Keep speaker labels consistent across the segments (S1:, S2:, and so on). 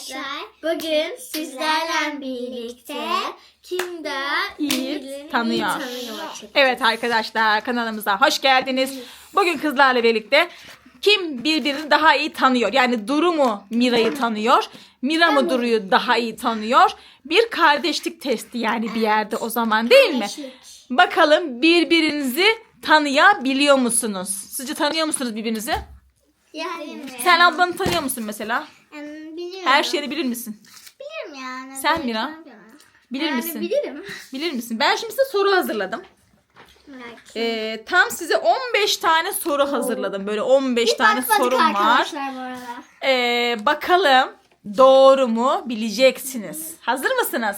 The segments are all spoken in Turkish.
S1: arkadaşlar. Bugün sizlerle birlikte kim daha
S2: İyi tanıyor.
S1: tanıyor.
S2: Evet arkadaşlar kanalımıza hoş geldiniz. Bugün kızlarla birlikte kim birbirini daha iyi tanıyor? Yani Duru mu Mira'yı tanıyor? Mira mı Duru'yu daha iyi tanıyor? Bir kardeşlik testi yani bir yerde o zaman değil mi? Bakalım birbirinizi tanıyabiliyor musunuz? Sizce tanıyor musunuz birbirinizi?
S1: Yani
S2: Sen ablanı tanıyor musun mesela?
S1: Biliyorum.
S2: Her şeyi bilir misin?
S1: bilirim yani.
S2: Sen Mira? Bilir
S1: yani
S2: misin?
S1: bilirim.
S2: Bilir misin? Ben şimdi size soru hazırladım. Ee, tam size 15 tane soru hazırladım. Böyle 15
S1: Hiç
S2: tane sorum var.
S1: arkadaşlar bu arada.
S2: Ee, bakalım doğru mu bileceksiniz. Hazır mısınız?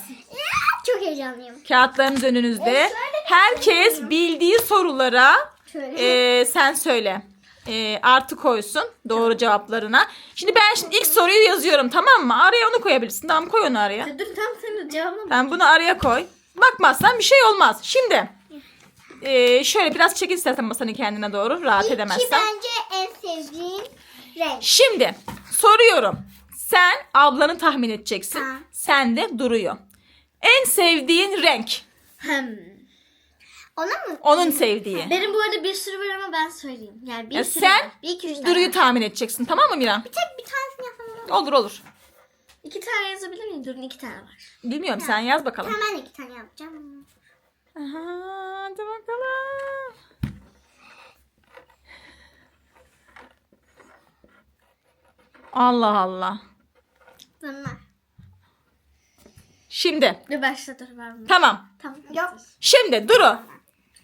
S1: Çok heyecanlıyım.
S2: Kağıtlarınız önünüzde. Herkes bildiği sorulara ee, sen söyle. Ee, artı koysun doğru cevaplarına. Şimdi ben şimdi ilk soruyu yazıyorum tamam mı? Araya onu koyabilirsin. Tamam koy onu araya.
S1: Dur tam senin cevabını
S2: Ben bunu araya koy. Bakmazsan bir şey olmaz. Şimdi ee, şöyle biraz çekil istersen masanı kendine doğru rahat
S1: İki
S2: edemezsen.
S1: bence en sevdiğim renk.
S2: Şimdi soruyorum. Sen ablanı tahmin edeceksin.
S1: Ha.
S2: Sen de duruyor. En sevdiğin renk.
S1: Hem. Ona mı?
S2: Onun sevdiği.
S1: Benim bu arada bir sürü var ama ben söyleyeyim. Yani bir
S2: Ya
S1: sürü
S2: sen
S1: var. Bir iki üç tane
S2: Duru'yu tahmin edeceksin tamam mı Mira?
S1: Tek bir tanesini yapalım. mı?
S2: Olur olur.
S1: İki tane yazabilir miyim? Durun iki tane var.
S2: Bilmiyorum sen yaz bakalım.
S1: Hemen iki tane yapacağım.
S2: Aha, hadi bakalım. Allah Allah.
S1: Bunlar.
S2: Şimdi
S1: Dur başla dur mı?
S2: tamam.
S1: Tamam. Yok.
S2: Şimdi Duru.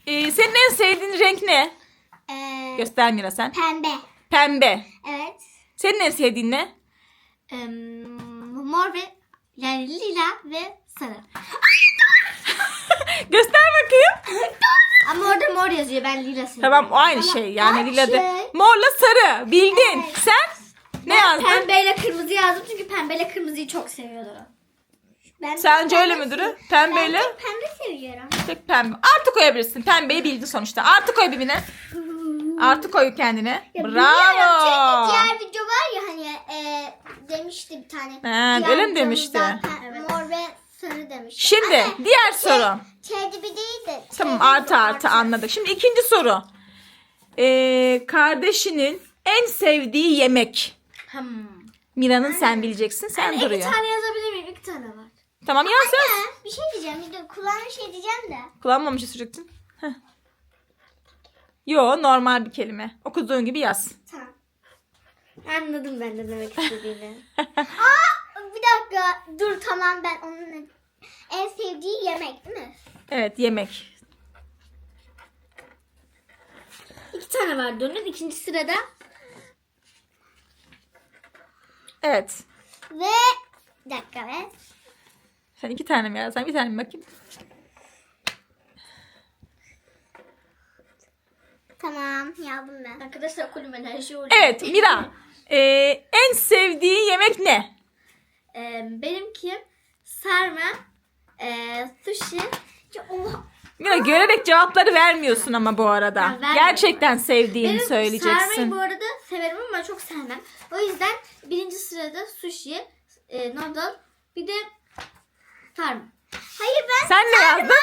S2: Ee, senin en sevdiğin renk ne?
S1: Ee,
S2: Göster Mira sen.
S1: pembe.
S2: Pembe.
S1: Evet.
S2: Senin en sevdiğin ne?
S1: Ee, mor ve yani lila ve sarı.
S2: Göster bakayım.
S1: Ama orada mor yazıyor. Ben lila seviyorum.
S2: Tamam o aynı şey yani
S1: Aynı
S2: lila de.
S1: şey.
S2: Morla sarı bildin.
S1: Evet.
S2: Sen ne
S1: Ben
S2: yazdın?
S1: pembeyle kırmızı yazdım çünkü pembeyle kırmızıyı çok seviyordu. Ben
S2: Sence
S1: pembe
S2: öyle mi Duru? Pembeyle
S1: Ben pembe seviyorum.
S2: tek pembe. Artı koyabilirsin. Pembeyi bildin sonuçta. Artı koy birbirine. Artı koy kendine.
S1: Ya
S2: Bravo.
S1: biliyorum, Çünkü diğer video var ya hani e, demişti bir tane.
S2: He,
S1: Diğer
S2: öyle mi
S1: videomuzda
S2: demişti?
S1: pe- Mor ve sarı demişti.
S2: Şimdi
S1: Anne,
S2: diğer
S1: şey-
S2: soru.
S1: Değil de.
S2: Tamam artı artı anladık. Şimdi ikinci soru. Ee, kardeşinin en sevdiği yemek.
S1: Hmm.
S2: Mira'nın sen bileceksin. Sen
S1: Yani iki
S2: duruyor.
S1: tane yazabilir miyim? İki tane var.
S2: Tamam yaz yaz.
S1: Bir şey diyeceğim. Bir de kulağına şey diyeceğim de.
S2: Kullanmamış sürecektin. Heh. Yo normal bir kelime. Okuduğun gibi yaz.
S1: Tamam. Anladım ben de demek istediğini. Aa, bir dakika. Dur tamam ben onun en sevdiği yemek değil mi?
S2: Evet yemek.
S1: İki tane var Dönün. İkinci sırada.
S2: Evet.
S1: Ve bir dakika ve.
S2: Sen iki tane mi yazsan? Bir tane mi bakayım?
S1: Tamam yazdım ben. Arkadaşlar okulum enerji oldu.
S2: Evet Mira. Ee, en sevdiği yemek ne?
S1: Ee, benimki sarma, ee, sushi. Ya, oha.
S2: Mira görerek cevapları vermiyorsun ama bu arada.
S1: Ben vermiyorum.
S2: Gerçekten sevdiğini
S1: Benim
S2: söyleyeceksin.
S1: sarmayı bu arada severim ama çok sevmem. O yüzden birinci sırada sushi, e, noodle, bir de sarma. Hayır ben
S2: Sen ne yazdın?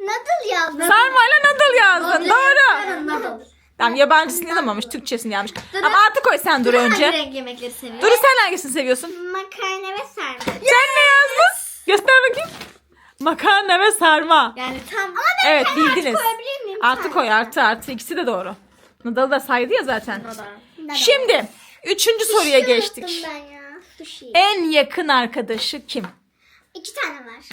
S1: noodle yazdım.
S2: Sarmayla noodle yazdın. Doğru.
S1: Noodle.
S2: Tamam yabancısını yazamamış. Türkçesini yazmış.
S1: Duru-
S2: Ama artı koy sen dur
S1: Hangi
S2: önce.
S1: renk yemekleri seviyor?
S2: Duru sen hangisini seviyorsun?
S1: Makarna ve sarma.
S2: Sen ne yazdın? Göster bakayım. Makarna ve sarma.
S1: Yani tam. Ama
S2: Evet bildiniz.
S1: koyabilir miyim?
S2: Artı koy artı artı. ikisi de doğru. Noodle da saydı ya zaten. Şimdi üçüncü soruya
S1: Sushi
S2: geçtik.
S1: unuttum ben ya. Sushi.
S2: En yakın arkadaşı kim?
S1: İki tane var.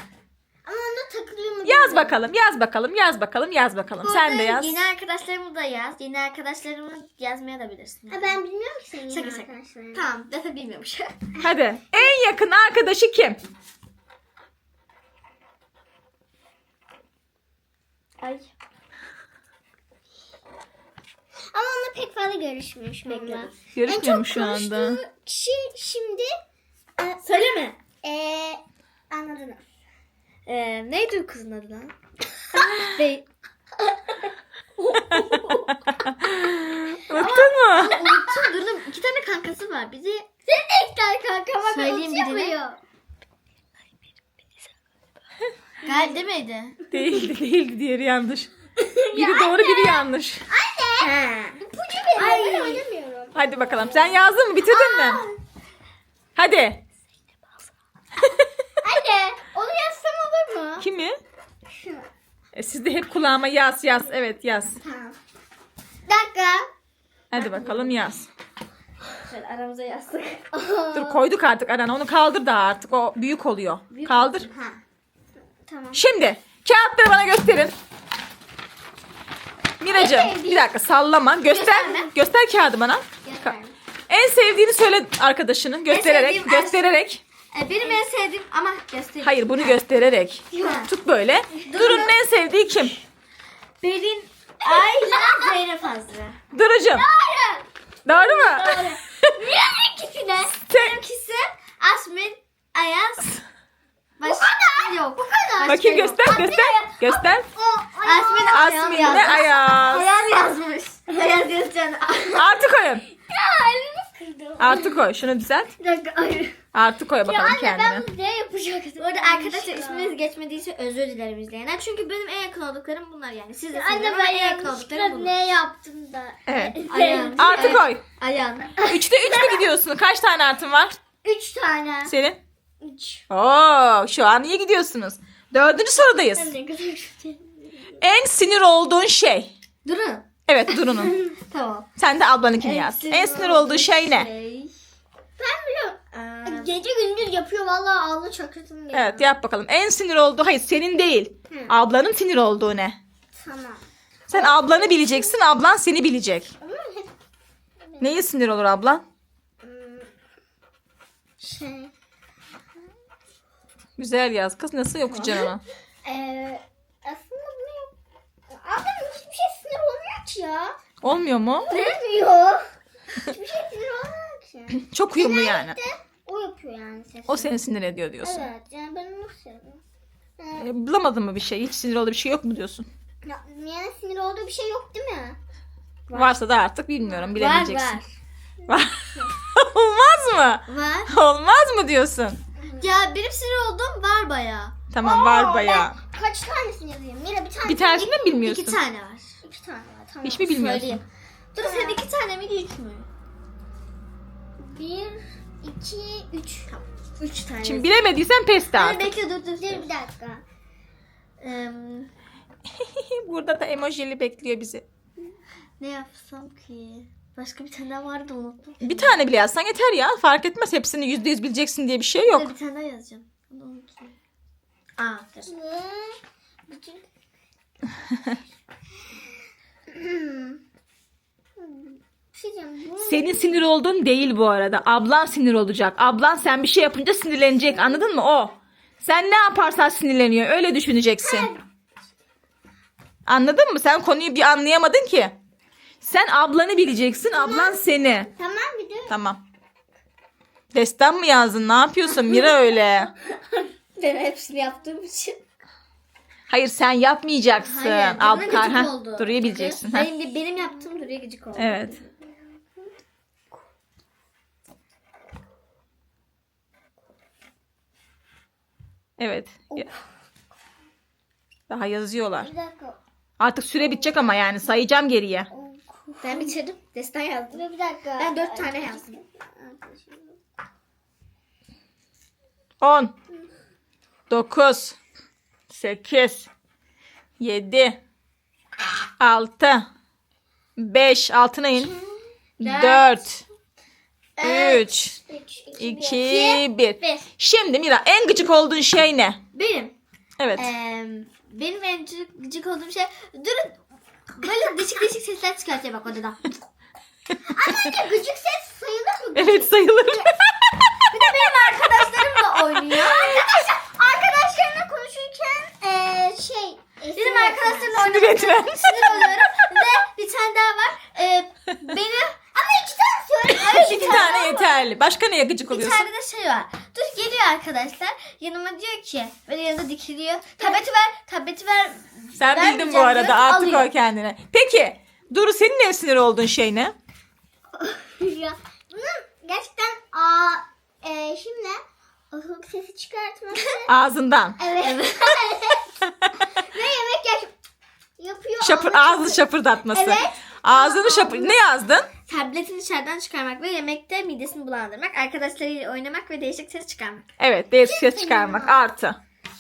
S1: Ama onda takılıyor mu?
S2: Yaz
S1: bilmiyorum.
S2: bakalım, yaz bakalım, yaz bakalım, yaz bakalım.
S1: Bu
S2: Sen de yaz.
S1: Yeni arkadaşlarımı da yaz. Yeni arkadaşlarımı yazmaya da bilirsin.
S3: Ha, ben bilmiyorum ki senin
S1: Şaka
S3: yeni
S1: şaka.
S3: arkadaşlarını.
S1: Tamam. Defa bilmiyormuş.
S2: Hadi. En yakın arkadaşı kim?
S1: Ay.
S3: Ama onunla pek fazla görüşmüyor şu anda.
S1: Bekledim.
S2: Görüşmüyor mu
S3: çok
S2: şu anda?
S3: konuştuğu kişi şimdi
S1: Söyleme.
S3: eee anladınız.
S1: Ee, neydi o kızın adı lan? Ve
S2: Unuttun mu?
S3: Unuttum Duru'nun iki tane kankası var. Bizi
S1: Senin de iki tane kanka var.
S3: Söyleyeyim
S1: onu
S3: birine.
S1: yapıyor.
S3: gel demeydi.
S2: Değildi değildi diğeri yanlış. Biri doğru biri yanlış.
S1: İpucu veriyor. Ben oynamıyorum.
S2: Hadi bakalım. Sen yazdın mı? Bitirdin mi? Hadi.
S1: Anne onu yazsam olur mu?
S2: Kimi?
S1: Şunu.
S2: E, siz de hep kulağıma yaz yaz. Evet yaz.
S1: Tamam. Dakika.
S2: Hadi bakalım yaz.
S3: Şöyle aramıza yazdık.
S2: Dur koyduk artık arana. Onu kaldır daha artık. O büyük oluyor. Kaldır.
S1: Ha. Tamam.
S2: Şimdi kağıtları bana gösterin. Miracığım bir dakika sallama. Göster.
S3: Gösterme.
S2: Göster kağıdı bana.
S1: Göster.
S2: En sevdiğini söyle arkadaşının. Göstererek. Göstererek.
S3: E, benim en sevdiğim ama göstereyim.
S2: Hayır bunu göstererek.
S3: Ha.
S2: Tut böyle. Durun en sevdiği kim?
S3: Berin Ayla Zeynep Azra.
S2: Durucum. Doğru mu?
S1: Niye ikisine?
S3: Benimkisi Asmin Ayaz. Başka yok. Bu kadar.
S2: Bakayım göster göster. Göster.
S3: Asmin Ayaz
S2: Asmin ne Ayaz.
S3: Ayaz yazmış. Ayaz yazacağını.
S2: Artı koyun.
S1: Ya elimi kırdım.
S2: Artı koy. Şunu düzelt.
S1: Bir dakika. Ay.
S2: Artı koy
S1: Ya
S2: bakalım
S1: anne
S2: kendine.
S1: ben bunu ne yapacaktım?
S3: Bu arada arkadaşlar isminiz geçmediyse özür dilerim izleyenler. Çünkü benim en yakın olduklarım bunlar yani. Siz de
S1: Anne
S3: sanırım
S1: ben
S3: ama en yakın
S1: yanlışlıkla
S3: olduklarım bunlar.
S1: ne yaptım da?
S2: Evet.
S3: Ayağım.
S2: Artı
S3: Evet.
S2: koy.
S3: Ayağım.
S2: Üçte üç mü gidiyorsun? Kaç tane artın var?
S1: Üç tane.
S2: Senin?
S1: Üç.
S2: Oo, şu an iyi gidiyorsunuz. Dördüncü sorudayız.
S1: Ne kadar.
S2: En sinir olduğun şey.
S3: Durun.
S2: Evet Duru'nun.
S3: Tamam.
S2: Sen de ablanınkini yaz. En sinir olduğu şey ne?
S1: Ben biliyorum.
S3: Aa,
S1: Gece gündüz yapıyor vallahi ağlı çakırtım geliyor.
S2: Evet yap bakalım. En sinir olduğu hayır senin değil.
S1: Hı.
S2: Ablanın sinir olduğu ne?
S1: Tamam.
S2: Sen ablanı bileceksin ablan seni bilecek.
S1: Ama hep
S2: Neye sinir olur ablan?
S1: şey.
S2: Güzel yaz kız nasıl okuyacaksın onu?
S1: Eee aslında bunu yap. Ablam hiçbir şey olmuyor ki ya.
S2: Olmuyor mu?
S1: Bilmiyor. hiçbir şey sinir olmuyor ki.
S2: Çok uyumlu yani.
S1: O yapıyor yani sesi.
S2: O seni sinir ediyor diyorsun.
S1: Evet yani ben onu seviyorum. Ee,
S2: E, bulamadın mı bir şey? Hiç sinir olduğu bir şey yok mu diyorsun?
S1: ya, yani sinir olduğu bir şey yok değil mi?
S2: Varsa da artık bilmiyorum
S3: var
S2: bilemeyeceksin.
S3: var.
S2: Olmaz mı?
S3: Var.
S2: Olmaz mı diyorsun?
S3: Ya benim sinir olduğum var bayağı.
S2: Tamam
S1: Aa,
S2: var bayağı.
S1: Ben kaç tanesini yazayım? Mira bir tane.
S2: Bir tanesini mi bilmiyorsun?
S3: İki tane var.
S1: İki tane var. Tamam.
S2: Hiç mi bilmiyorsun?
S3: Söyleyeyim. Dur sen iki tane mi üç mü?
S1: Bir, iki, üç. Tamam.
S3: Üç tane.
S2: Şimdi bilemediysen pes de
S3: Hadi
S2: artık.
S3: bekle dur dur.
S1: Dur bir dakika.
S3: Eee,
S2: Burada da emojili bekliyor bizi.
S3: ne yapsam ki? Başka bir tane daha vardı unuttum.
S2: Bir tane bile yazsan yeter ya. Fark etmez. Hepsini yüzde yüz bileceksin diye bir şey
S3: Yok.
S2: yok.
S3: Bir tane daha yazacağım. Onu unuttum. Aa, dur.
S1: Bütün...
S2: Senin sinir olduğun değil bu arada. Ablan sinir olacak. Ablan sen bir şey yapınca sinirlenecek. Anladın mı? O. Sen ne yaparsan sinirleniyor. Öyle düşüneceksin. Anladın mı? Sen konuyu bir anlayamadın ki. Sen ablanı bileceksin. Ablan seni.
S1: Tamam de.
S2: Tamam. Destan mı yazdın? Ne yapıyorsun Mira öyle?
S3: Ben hepsini yaptığım için.
S2: Hayır sen yapmayacaksın.
S3: Hayır,
S2: Ab-
S3: bana
S2: Ka-
S3: gıcık
S2: Heh,
S3: oldu.
S2: Duru'yu bileceksin.
S3: Benim, benim yaptığım duruya gıcık oldu.
S2: Evet. Evet. Ya- Daha yazıyorlar.
S1: Bir dakika.
S2: Artık süre bitecek ama yani sayacağım geriye.
S3: Ben bitirdim. Destan yazdım.
S1: Bir dakika.
S3: Ben dört tane yazdım.
S2: 10 9 8 7 6 5 altına in. 4 3
S1: Üç,
S2: 2 1
S1: bir.
S2: Şimdi Mira en gıcık olduğun şey ne?
S3: Benim.
S2: Evet.
S3: Eee benim en gıcık, gıcık olduğum şey durun böyle değişik değişik sesler çıkartıyor bak odada.
S1: Anne gıcık ses sayılır mı?
S2: Evet sayılır.
S3: Bir de benim arkadaşlarımla oynuyor.
S1: Arkadaşlar arkadaşlarımla konuşurken eee şey.
S3: Benim arkadaşlarımla
S2: Sinir
S3: oynamak
S2: etme.
S3: sinir oluyorum. Ve bir tane daha var. Eee benim
S1: Ama iki tane söyle.
S2: İki tane yeter yeterli. Başka neye gıcık
S3: Bir
S2: oluyorsun?
S3: tane de şey var. Dur geliyor arkadaşlar. Yanıma diyor ki böyle yanında dikiliyor. Tableti ver. Tableti ver.
S2: Sen bildin bu
S3: vermeyeceğim
S2: arada.
S3: diyor,
S2: Artık
S3: alıyor.
S2: o kendine. Peki. Duru senin en sinir olduğun şey ne?
S1: Ya. Bunun gerçekten aa, e, şimdi ıhlık sesi çıkartması.
S2: Ağzından.
S1: evet. Ve yemek yaş yapıyor.
S2: Şapır, ağzını şapırdatması.
S1: Evet.
S2: Ağzını şapır... Ne yazdın?
S3: Tabletin dışarıdan çıkarmak ve yemekte midesini bulandırmak. Arkadaşlarıyla oynamak ve değişik ses çıkarmak.
S2: Evet. Değişik ses çıkarmak. Artı.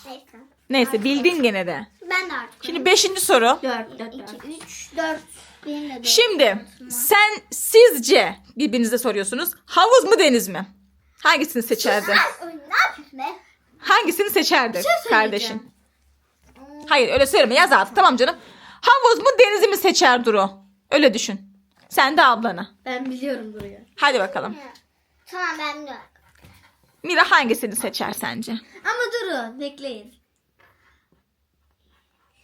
S1: Neyse.
S2: Neyse bildin gene de.
S1: Ben de artık.
S2: Şimdi beşinci soru.
S3: 4, 4,
S1: 2, 3, 4.
S2: Şimdi sen sizce birbirinize soruyorsunuz. Havuz mu deniz mi? Hangisini seçerdi?
S1: Ay, Ne yapıyorsun be?
S2: Hangisini seçerdi
S3: söyleyeceğim.
S2: kardeşin? Hayır öyle söyleme yaz altı tamam canım. Havuz mu denizi mi seçer Duru? Öyle düşün. Sen de ablanı.
S3: Ben biliyorum burayı.
S2: Hadi bakalım.
S1: Tamam ben de.
S2: Mira hangisini seçer sence?
S3: Ama durun bekleyin.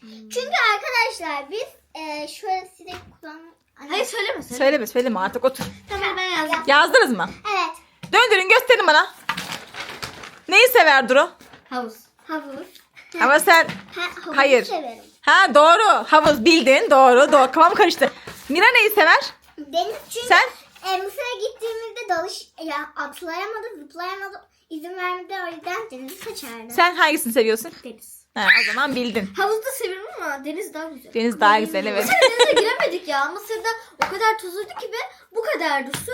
S1: Çünkü arkadaşlar biz e, şöyle size kullan...
S3: Hayır söyleme söyleme.
S2: Söyleme söyleme artık otur.
S3: Tamam ben yazdım.
S2: Yazdınız mı?
S1: Evet.
S2: Döndürün gösterin bana. Neyi sever Duru?
S3: Havuz.
S1: Havuz.
S2: Ama sen
S1: Ha, havuzu
S2: Hayır.
S1: severim.
S2: ha doğru havuz bildin doğru doğru kafam karıştı. Mira neyi sever?
S1: Deniz çünkü
S2: Sen?
S1: e, Mısır'a gittiğimizde dalış ya atlayamadı, zıplayamadı. izin vermedi o yüzden denizi seçerdim.
S2: Sen hangisini seviyorsun?
S3: Deniz.
S2: Ha, o zaman bildin.
S3: Havuzda seviyorum ama deniz daha güzel.
S2: Deniz daha güzel evet.
S3: Denize giremedik ya. Mısır'da o kadar tuzluydu ki ve bu kadardı su.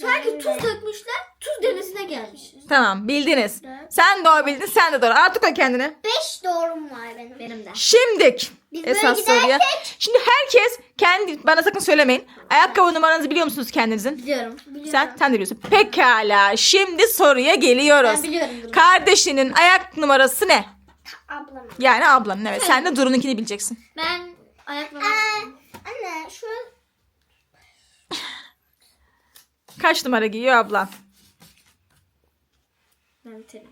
S3: Sanki tuz dökmüşler. Tuz denizine gelmiş.
S2: Tamam bildiniz. Sen doğru bildin sen de doğru. Artık o kendine.
S1: Beş doğrum var benim.
S3: Benim de.
S2: Şimdik
S1: Biz böyle
S2: esas soruya.
S1: gidersek-
S2: Şimdi herkes kendi bana sakın söylemeyin. Ayakkabı numaranızı biliyor musunuz kendinizin?
S3: Biliyorum.
S2: Sen sen de biliyorsun. Pekala. Şimdi soruya geliyoruz.
S3: Ben biliyorum bunu.
S2: Kardeşinin ayak numarası ne?
S1: Ablam.
S2: Yani ablanın evet. Sen de Duru'nunkini bileceksin.
S3: Ben ayaklarım.
S1: Aa, anne şu
S2: Kaç numara giyiyor ablan?
S3: Ben biterim.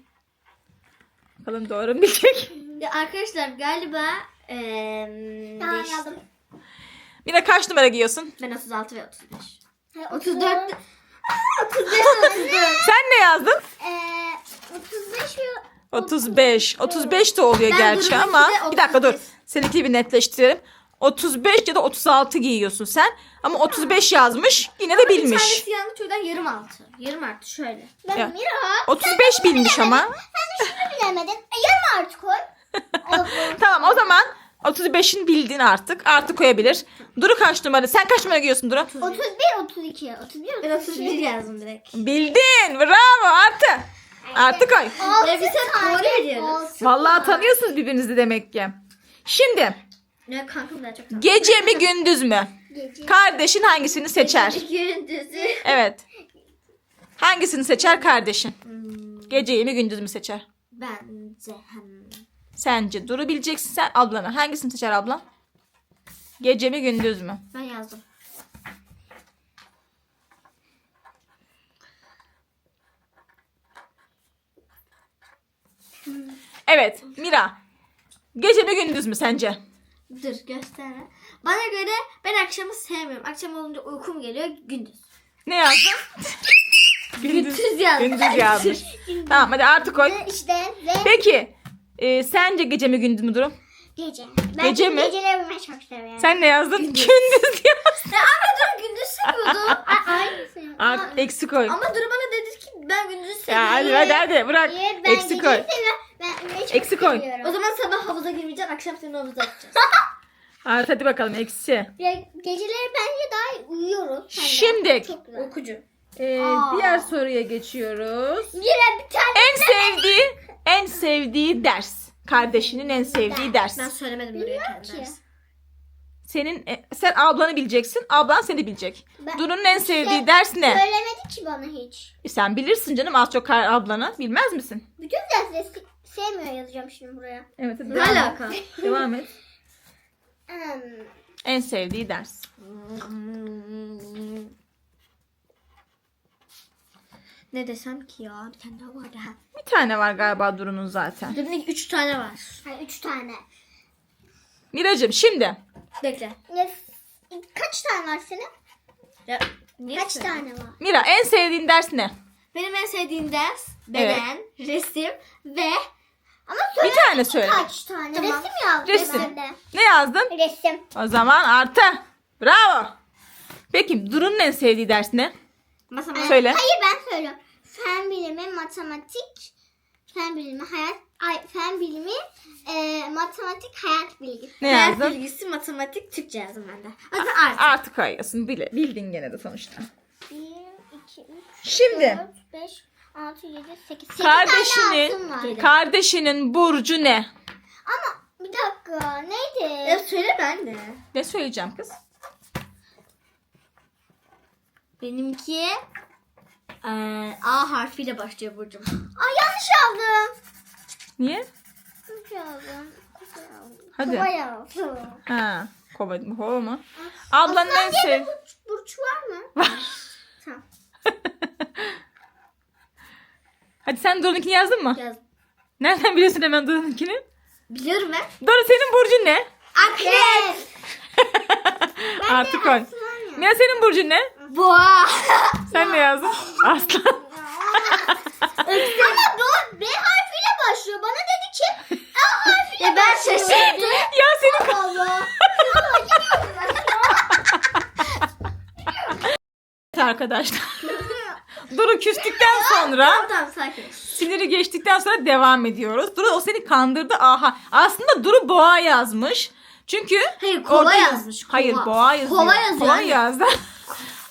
S2: Bakalım doğru mu bilecek?
S3: Ya arkadaşlar galiba eee
S1: Tamam
S3: değişti.
S1: yazdım.
S2: Mira kaç numara giyiyorsun?
S3: Ben 36 ve 35.
S1: Ha,
S3: 34
S1: 35
S2: Sen ne yazdın?
S1: Eee 35 ve
S2: 35. 35 de oluyor
S3: Ben
S2: gerçi ama bir dakika dur.
S3: 35.
S2: Seninki bir netleştirelim. 35 ya da 36 giyiyorsun sen. Ama 35 yazmış. Yine de
S3: Bir
S2: bilmiş.
S3: tanesi yanlış çoğudan yarım altı. Yarım artı şöyle.
S1: ben
S2: Ya.
S1: Mira.
S2: 35 bilmiş ama.
S1: Sen de şunu bilemedin. E, yarım artı koy.
S2: Tamam o zaman 35'in bildin artık. Artık koyabilir. Duru kaç numara? Sen kaç numara giyiyorsun Duru?
S1: 31 32 31
S3: Ben 31 yazdım direkt.
S2: Bildin. Bravo. Artı. Artı koy.
S3: Ya biz hep doğru biliyoruz.
S2: Vallahi tanıyorsunuz birbirinizi demek ki. Şimdi
S3: Ya kankam daha çok tanıyor.
S2: gece mi gündüz mü?
S1: Gece.
S2: Kardeşin hangisini seçer?
S3: Gündüzü.
S2: Evet. Hangisini seçer kardeşin? Geceyi mi gündüz mü seçer?
S3: Bence hmm.
S2: Sence Duru bileceksin sen ablana. Hangisini seçer ablan? Gece mi gündüz mü?
S3: Ben yazdım.
S2: Evet Mira. Gece mi gündüz mü sence?
S3: Dur göster. Bana göre ben akşamı sevmiyorum. Akşam olunca uykum geliyor gündüz.
S2: Ne yazdın?
S3: Gündüz yazdım.
S2: Gündüz yazmış. Tamam hadi artık koy.
S1: İşte ve
S2: Peki e, sence gece mi gündüz mü Duru?
S1: Gece. Ben
S2: Gece mi?
S1: Geceleri uyumayı çok seviyorum.
S2: Sen ne yazdın? Gündüz yazdın.
S3: Ya ama dur gündüz seviyordum.
S1: A- Aynısı.
S2: Artık eksi koy.
S3: ama dur bana dedi ki ben gündüz
S2: Ya
S3: seviyorum.
S2: hadi hadi hadi bırak.
S1: Hayır, ben
S2: Eksi
S1: geceyi
S2: koy.
S1: seviyorum. Ben uyumayı çok
S2: Eksi koy.
S1: seviyorum.
S3: O zaman sabah havuza girmeyeceksin. Akşam seni havuza atacağız.
S2: Artık hadi bakalım eksi.
S1: Ya, geceleri bence daha iyi uyuyoruz. Sen de.
S2: Şimdi.
S1: Çok güzel.
S3: Okucu.
S2: Ee,
S1: Aa.
S2: diğer soruya geçiyoruz.
S1: Yine bir tane.
S2: En sevdiği, en sevdiği ders. Kardeşinin en sevdiği ders.
S3: Ben söylemedim buraya
S1: Bilmiyorum
S3: kendi
S1: ki.
S2: Senin e, sen ablanı bileceksin. Ablan seni bilecek.
S1: Ben-
S2: Duru'nun en sevdiği ders ne?
S1: Söylemedi ki bana hiç.
S2: E, sen bilirsin canım az çok kar- ablanı. Bilmez misin?
S1: Bütün dersleri se- sevmiyor yazacağım şimdi buraya.
S2: Evet
S3: Ne
S2: devam et.
S3: alaka?
S2: Devam et.
S1: Hmm.
S2: En sevdiği ders.
S3: ne desem ki ya? Bir tane daha vardı ha.
S2: Bir tane var galiba Duru'nun zaten.
S3: Ki 3 tane var.
S1: Hani üç tane.
S2: Miracım şimdi
S3: Bekle.
S1: Kaç tane var senin?
S3: Ya, Niye
S1: Kaç
S3: söyleyeyim?
S1: tane var?
S2: Mira en sevdiğin ders ne?
S3: Benim en sevdiğim ders beden, resim ve
S1: Ama
S2: Bir
S1: söyle
S2: tane söyle.
S1: kaç tane?
S3: Tamam.
S1: Resim yazdım
S2: Resim.
S1: ben de.
S2: Ne yazdın?
S1: Resim.
S2: O zaman artı. Bravo. Peki Duru'nun en sevdiği ders ne?
S3: matematik.
S2: Söyle.
S1: Hayır ben söylüyorum. Fen bilimi, matematik, fen bilimi, hayat, ay, fen bilimi, e, matematik, hayat bilgisi.
S2: Ne
S3: Hayat
S2: yazdın?
S3: bilgisi, matematik, Türkçe yazdım ben de. O zaman artı.
S2: Koyuyorsun. Bile, bildin gene de sonuçta.
S1: 1, 2, 3,
S2: Şimdi
S1: 4, 5, 6, 7, 8.
S2: kardeşinin kardeşinin burcu ne?
S1: Ama bir dakika neydi?
S3: Ya söyle ben de.
S2: Ne söyleyeceğim kız?
S3: Benimki eee, A harfiyle başlıyor Burcu'm.
S1: Ay yanlış yazdım.
S2: Niye?
S1: Yanlış yazdım. Yazdım.
S2: Hadi.
S1: Kova yazdım.
S2: Ha, kova, kova mı? Ablanın en sev...
S1: burç, burç var mı?
S2: Var.
S1: Tamam.
S2: Hadi sen Duru'nunkini yazdın mı?
S3: Yaz.
S2: Nereden biliyorsun hemen Duru'nunkini?
S3: Biliyorum ben.
S2: Duru senin burcun ne?
S1: Akrep.
S2: Artık koy. Mira senin burcun ne?
S3: Boğa.
S2: Sen ne yazdın? Aslan.
S1: Ama bu B harfiyle başlıyor. Bana dedi ki A harfiyle
S3: Ya ben
S1: başlıyor.
S3: şaşırdım.
S2: ya senin...
S1: Allah.
S2: Evet arkadaşlar. Duru küstükten sonra
S3: Tamam tamam sakin.
S2: siniri geçtikten sonra devam ediyoruz. Duru o seni kandırdı. Aha. Aslında Duru boğa yazmış. Çünkü
S3: Hayır, kova
S2: orada-
S3: yazmış, kova.
S2: Hayır boğa yazıyor.
S3: Kova yazıyor,
S2: Kova yazdı.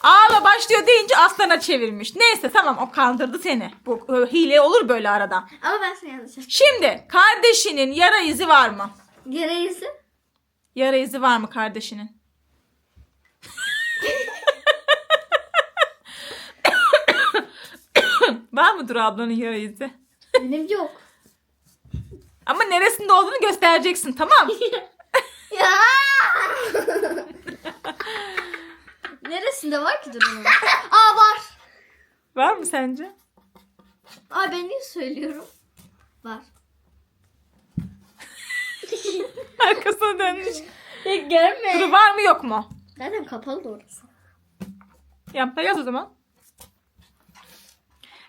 S2: Ağla başlıyor deyince aslana çevirmiş. Neyse tamam o kandırdı seni. Bu e, hile olur böyle arada.
S3: Ama ben seni yanlış yaptım.
S2: Şimdi kardeşinin yara izi var mı?
S3: Yere izi.
S2: Yara izi var mı kardeşinin? var mı Duru ablanın yara izi?
S3: Benim yok.
S2: Ama neresinde olduğunu göstereceksin tamam.
S3: Ya. Neresinde var ki durumu? Aa var.
S2: var mı sence?
S3: Aa ben niye söylüyorum? Var.
S2: Arkasına dönmüş.
S3: Görme.
S2: Duru var mı yok mu?
S3: Zaten kapalı da orası.
S2: Yap yaz o zaman.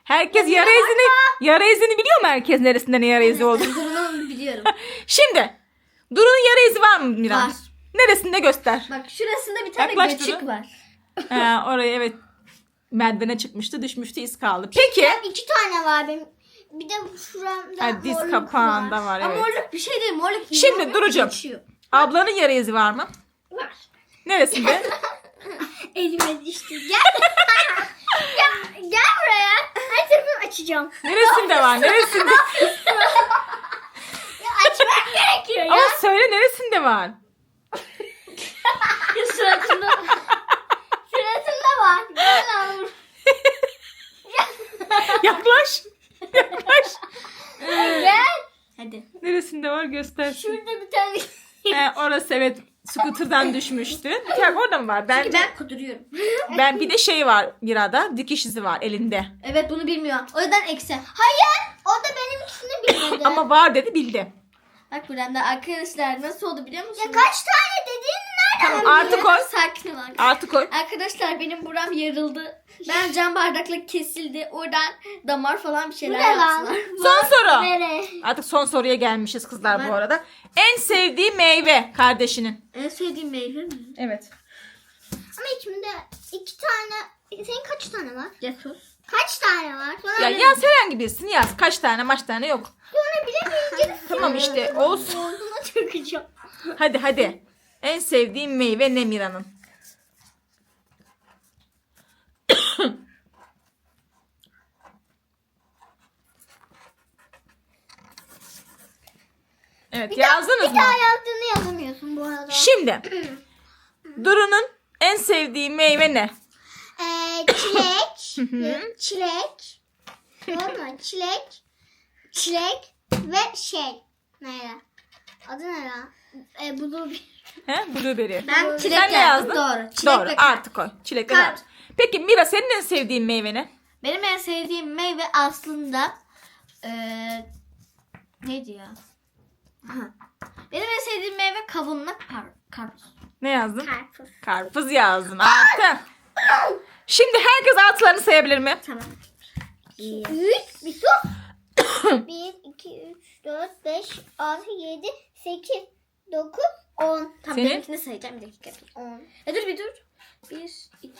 S2: Herkes yara izini, yara izini biliyor mu herkes neresinde ne yara izi olduğunu?
S3: Durumu biliyorum.
S2: Şimdi Duru'nun yara izi var mı Miran?
S3: Var.
S2: Neresinde göster.
S3: Bak şurasında bir tane
S2: Yaklaş
S3: göçük
S2: Duru.
S3: var.
S2: Ee, oraya evet merdivene çıkmıştı düşmüştü iz kaldı. Peki.
S1: İki tane var benim. Bir de şuramda
S2: Ha, diz
S1: morluk
S2: kapağında var
S3: Ama
S2: evet.
S3: morluk bir şey değil. Morluk
S2: Şimdi Duru'cum.
S3: geçiyor.
S2: Ablanın yara izi var mı?
S1: Var.
S2: Neresinde?
S1: Elime düştü. Gel. gel, gel buraya. Her tarafını açacağım.
S2: Neresinde var? Neresinde?
S1: Ya açmak gerekiyor ya.
S2: Ama söyle neresinde var?
S3: Ya suratında.
S1: Gel lan.
S2: Yaklaş. Yaklaş.
S1: Gel.
S3: Hadi.
S2: Neresinde var göster.
S1: Şurada bir tane.
S2: Ee, orası evet scooter'dan düşmüştü. Bir tek orada mı var? Ben,
S3: Çünkü ben kuduruyorum.
S2: ben bir de şey var Mira'da dikiş izi var elinde.
S3: Evet bunu bilmiyor. O yüzden eksi.
S1: Hayır. O da benimkisini bilmedi.
S2: Ama var dedi bildi.
S3: Bak buradan da arkadaşlar nasıl oldu biliyor musunuz?
S1: ya kaç tane nereden?
S2: Tamam artı koy.
S3: Sakin ol.
S2: Artı koy.
S3: Arkadaşlar benim buram yarıldı. Ben cam bardakla kesildi. Oradan damar falan bir
S1: Bu
S3: şeyler
S1: ne lan?
S3: yaptılar.
S2: Son soru.
S1: Nere?
S2: Artık son soruya gelmişiz kızlar bu arada. En sevdiği meyve kardeşinin.
S3: En sevdiğim meyve mi?
S2: Evet.
S1: Ama içimde iki tane. Senin kaç tane var?
S3: Cesur.
S1: Kaç tane var? Sonra
S2: Ya yaz herhangi birisini yaz. Kaç tane maç tane yok.
S1: Sonra bilemeyince
S2: Tamam işte olsun.
S1: Boğazıma çökeceğim.
S2: Hadi hadi. En sevdiğim meyve ne Mira'nın? Evet yazdınız
S1: Bir
S2: mı?
S1: daha yazdığını yazamıyorsun bu arada.
S2: Şimdi Duru'nun en sevdiği meyve ne?
S1: Ee, çilek. çilek. Doğru mu? Çilek. Çilek ve şey. Neydi? Adı ne lan? Ee, blueberry.
S2: He? Blueberry.
S3: Ben çilek
S2: Sen ne
S3: yazdım.
S2: yazdın?
S3: Doğru. Çilek
S2: Doğru
S3: ve-
S2: artı koy. Çilek ve
S3: Kar-.
S2: Peki Mira senin en sevdiğin meyve ne?
S3: Benim en sevdiğim meyve aslında eee neydi ya? Aha. Benim en sevdiğim meyve kavunla kar karpuz.
S2: Ne yazdın?
S1: Karpuz.
S2: Karpuz yazdın. Artı. Şimdi herkes artılarını sayabilir mi?
S3: Tamam.
S1: Üç. Bir sus. Bir, iki, üç, dört, beş, altı, yedi, sekiz, dokuz, on.
S3: Tamam
S2: Senin?
S3: benimkini sayacağım bir dakika.
S1: On.
S3: E dur bir dur. 1, 2,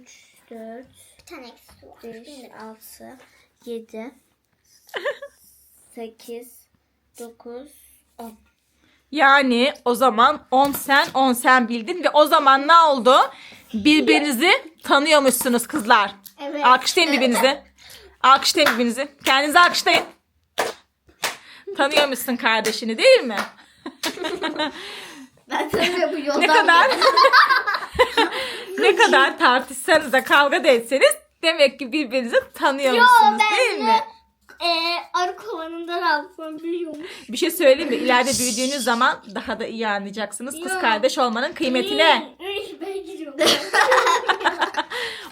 S3: 3, 4,
S1: Bir tane eksik var.
S3: 5, 6, 7, 8, 9, 10.
S2: Yani o zaman 10 sen 10 sen bildin ve o zaman ne oldu? Birbirinizi tanıyormuşsunuz kızlar.
S1: Evet.
S2: Alkışlayın birbirinizi. Alkışlayın birbirinizi. Kendinizi alkışlayın. Tanıyormuşsun kardeşini değil mi?
S3: Ben sana bu yoldan
S2: Ne kadar ne kadar tartışsanız da kavga da etseniz demek ki birbirinizi tanıyormuşsunuz
S1: ben
S2: değil
S1: de-
S2: mi?
S1: Ee, arı kovanından alsam biliyormuş.
S2: Bir şey söyleyeyim mi? İleride büyüdüğünüz zaman daha da iyi anlayacaksınız kız kardeş olmanın kıymetini.
S1: ben gidiyorum.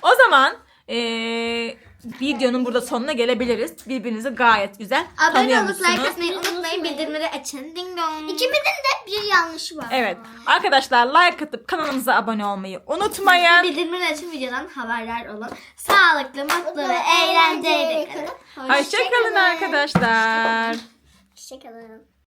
S2: O zaman eee, videonun burada sonuna gelebiliriz. Birbirinizi gayet güzel
S3: Abone olup
S2: tanıyormuşsunuz.
S3: like atmayı unutmayın. Bildirimleri açın. Ding dong.
S1: İkimizin de bir yanlışı var.
S2: Evet. Arkadaşlar like atıp kanalımıza abone olmayı unutmayın.
S3: Bildirimleri açın videodan haberdar olun. Sağlıklı, mutlu ve eğlenceli kalın.
S2: Hoşçakalın arkadaşlar.
S1: Hoşçakalın.